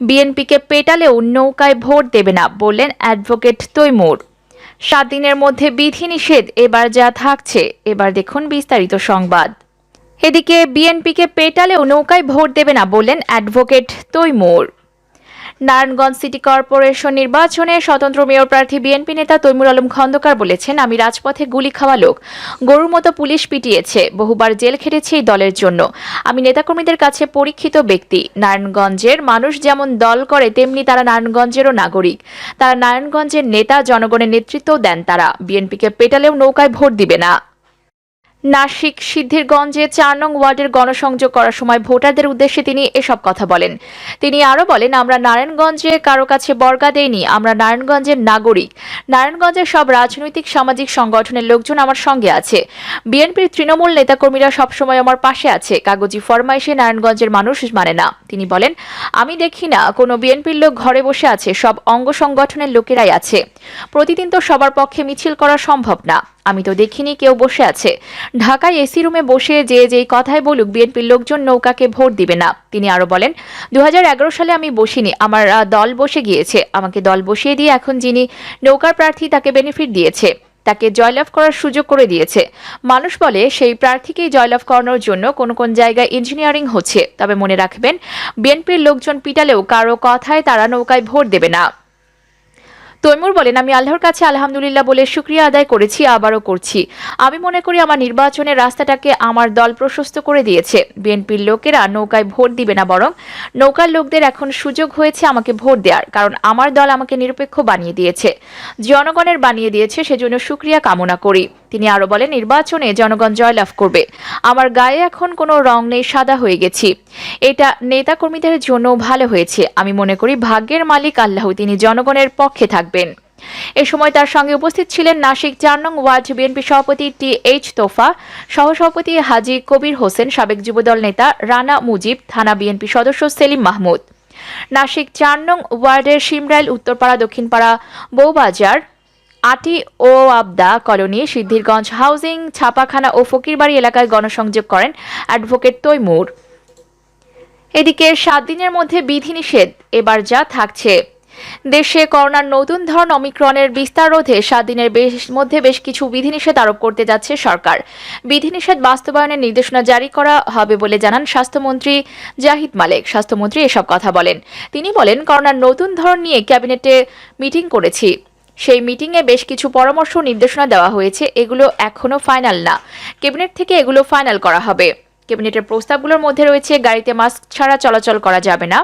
বিএনপিকে পেটালেও নৌকায় ভোট দেবে না বললেন অ্যাডভোকেট তৈমুর। সাত দিনের মধ্যে বিধিনিষেধ এবার যা থাকছে, এবার দেখুন বিস্তারিত সংবাদ। এদিকে বিএনপিকে পেটালেও নৌকায় ভোট দেবে না বললেন advocate Taimur. Narayanganj city corporation নির্বাচনে স্বতন্ত্র মেয়র প্রার্থী বিএনপি নেতা তৈমুর আলম খন্দকার বলেছেন, আমি রাজপথে গুলি খাওয়া লোক। গরুর মতো পুলিশ পিটিয়েছে। বহুবার জেল খেটেছি এই দলের জন্য। আমি নেতাকর্মীদের কাছে পরীক্ষিত ব্যক্তি। নারায়ণগঞ্জের মানুষ যেমন দল করে, তেমনি তারা নারায়ণগঞ্জেরও নাগরিক। তারা নারায়ণগঞ্জের নেতা, জনগণের নেতৃত্ব দেন তারা। বিএনপিকে পেটালেও নৌকায় ভোট দিবে না। নাসিক সিদ্ধিরগঞ্জে চার নং ওয়ার্ডের গণসংযোগ করার সময় ভোটারদের উদ্দেশ্যে তিনি এসব কথা বলেন। তিনি আরও বলেন, আমরা নারায়ণগঞ্জে কারও কাছে বর্গা দেইনি, আমরা নারায়ণগঞ্জের নাগরিক। নারায়ণগঞ্জের সব রাজনৈতিক, সামাজিক সংগঠনের লোকজন আমার সঙ্গে আছে। বিএনপির তৃণমূল নেতাকর্মীরা সবসময় আমার পাশে আছে, কাগজি ফরমাইশে নারায়ণগঞ্জের মানুষ মানে না। তিনি বলেন, আমি দেখি না, কোনো বিএনপির লোক ঘরে বসে আছে, সব অঙ্গ সংগঠনের লোকেরাই আছে। প্রতিদিন তো সবার পক্ষে মিছিল করা সম্ভব না। আমি তো দেখিনি কেউ বসে আছে। ঢাকায় এসি রুমে বসে যে যেই কথাই বলুক, বিএনপির লোকজন নৌকাকে ভোট দিবে না। তিনি আরও বলেন দু হাজার এগারো সালে আমি বসিনি, আমার দল বসে গিয়েছে। আমাকে দল বসিয়ে দিয়ে এখন যিনি নৌকার প্রার্থী তাকে বেনিফিট দিয়েছে। তাকে জয়লাভ করার সুযোগ করে দিয়েছে। মানুষ বলে, সেই প্রার্থীকেই জয়লাভ করানোর জন্য কোন কোন জায়গায় ইঞ্জিনিয়ারিং হচ্ছে। তবে মনে রাখবেন, বিএনপির লোকজন পিটালেও কারও কথায় তারা নৌকায় ভোট দেবে না। তৈমুর বলেন, আমি আল্লাহর কাছে আলহামদুলিল্লাহ বলে শুক্রিয়া আদায় করেছি, আবারও করছি। আমি মনে করি আমার নির্বাচনের রাস্তাটাকে আমার দল প্রশস্ত করে দিয়েছে। বিএনপির লোকেরা নৌকায় ভোট দিবে না বরং নৌকার লোকদের এখন সুযোগ হয়েছে আমাকে ভোট দেওয়ার কারণ আমার দল আমাকে নিরপেক্ষ বানিয়ে দিয়েছে। জনগণের বানিয়ে দিয়েছে, সেজন্য সুক্রিয়া কামনা করি। তিনি আরও বলেন, নির্বাচনে জনগণ জয়লাভ করবে। আমার গায়ে এখন কোনো রং নেই, সাদা হয়ে গেছি। এটা নেতাকর্মীদের জন্য ভালো হয়েছে। আমি মনে করি ভাগ্যের মালিক আল্লাহ তিনি জনগণের পক্ষে থাকবেন। এ সময় তার সঙ্গে উপস্থিত ছিলেন নাসিক চার নং ওয়ার্ড বিএনপি সভাপতি টি এইচ তোফা, সহসভাপতি হাজি কবির হোসেন, সাবেক যুবদল নেতা রানা মুজিব, থানা বিএনপি সদস্য সেলিম মাহমুদ। নাসিক চার নং ওয়ার্ডের সিমরাইল, উত্তরপাড়া, দক্ষিণপাড়া বৌবাজার আটি ও আবদা কলোনি, সিদ্ধিরগঞ্জ হাউজিং, ছাপাখানা ও ফকিরবাড়ি এলাকায় গণসংযোগ করেন অ্যাডভোকেট তৈমুর। এদিকে সাত দিনের মধ্যে বিধিনিষেধ এবার যা থাকছে। দেশে করোনার নতুন ধরন অমিক্রনের বিস্তার রোধে সাত দিনের মধ্যে বেশ কিছু বিধিনিষেধ আরোপ করতে যাচ্ছে সরকার। বিধিনিষেধ বাস্তবায়নের নির্দেশনা জারি করা হবে বলে জানান স্বাস্থ্যমন্ত্রী জাহিদ মালেক। স্বাস্থ্যমন্ত্রী এসব কথা বলেন। তিনি বলেন, করোনার নতুন ধরন নিয়ে ক্যাবিনেটে মিটিং করেছি। সেই মিটিংয়ে বেশ কিছু পরামর্শ নির্দেশনা দেওয়া হয়েছে। এগুলো এখনও ফাইনাল না। ক্যাবিনেট থেকে এগুলো ফাইনাল করা হবে। ক্যাবিনেটের প্রস্তাবগুলোর মধ্যে রয়েছে, গাড়িতে মাস্ক ছাড়া চলাচল করা যাবে না।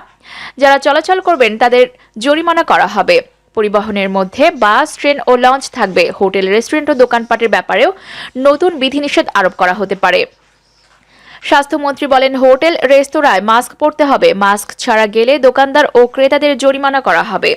যারা চলাচল করবেন, তাদের জরিমানা করা হবে। পরিবহনের মধ্যে বাস, ট্রেন ও লঞ্চ থাকবে। হোটেল, রেস্টুরেন্ট ও দোকানপাটের ব্যাপারেও নতুন বিধিনিষেধ আরোপ করা হতে পারে। স্বাস্থ্যমন্ত্রী বলেন, হোটেল, রেস্তোরাঁয় মাস্ক পরতে হবে। মাস্ক ছাড়া গেলে দোকানদার ও ক্রেতাদের জরিমানা করা হবে।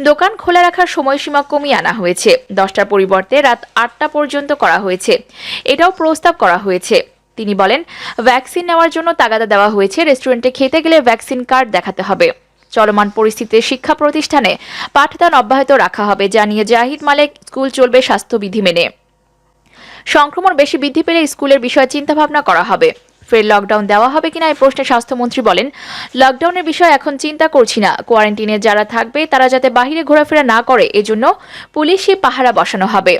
দোকান খোলা রাখার সময়সীমা কমিয়ে আনা হয়েছে। দশটার পরিবর্তে রাত আটটা পর্যন্ত করা হয়েছে। এটাও প্রস্তাব করা হয়েছে। তিনি বলেন, ভ্যাকসিন নেওয়ার জন্য তাগাদা দেওয়া হয়েছে। রেস্টুরেন্টে খেতে গেলে ভ্যাকসিন কার্ড দেখাতে হবে। চলমান পরিস্থিতিতে শিক্ষা প্রতিষ্ঠানে পাঠদান অব্যাহত রাখা হবে, জানিয়ে জাহিদ মালেক, স্কুল চলবে স্বাস্থ্যবিধি মেনে। সংক্রমণ বেশি বৃদ্ধি পেলে স্কুলের বিষয়ে চিন্তাভাবনা করা হবে। ফের লকডাউন দেওয়া হবে কিনা এই প্রশ্নে স্বাস্থ্যমন্ত্রী বলেন লকডাউনের বিষয়ে এখন চিন্তা করছি না। কোয়ারেন্টিনে যারা থাকবে, তারা যাতে বাহিরে ঘোরাফেরা না করে, এজন্য পুলিশে পাহারা বসানো হবে।